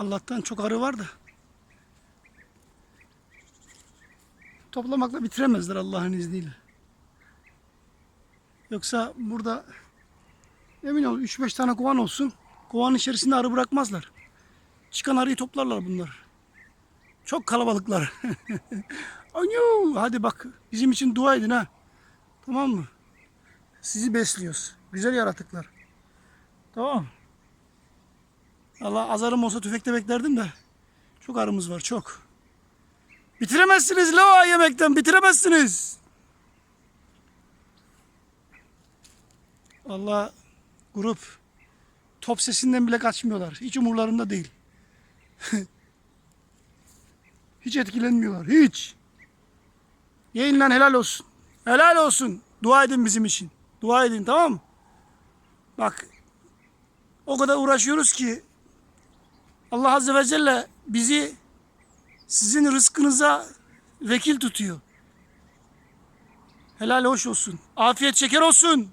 Allah'tan çok arı var da. Toplamakla bitiremezler Allah'ın izniyle. Yoksa burada emin ol 3-5 tane kovan olsun. Kovanın içerisinde arı bırakmazlar. Çıkan arıyı toplarlar bunlar. Çok kalabalıklar. Anyu, hadi bak bizim için dua edin ha. Tamam mı? Sizi besliyoruz. Güzel yaratıklar. Tamam. Allah azarım olsa tüfekte beklerdim de. Çok arımız var çok. Bitiremezsiniz la yemekten bitiremezsiniz. Allah grup top sesinden bile kaçmıyorlar. Hiç umurlarında değil. hiç etkilenmiyorlar. Hiç. Yiyin lan helal olsun. Helal olsun. Dua edin bizim için. Dua edin tamam mı? Bak o kadar uğraşıyoruz ki Allah Azze ve Celle bizi sizin rızkınıza vekil tutuyor. Helal hoş olsun. Afiyet şeker olsun.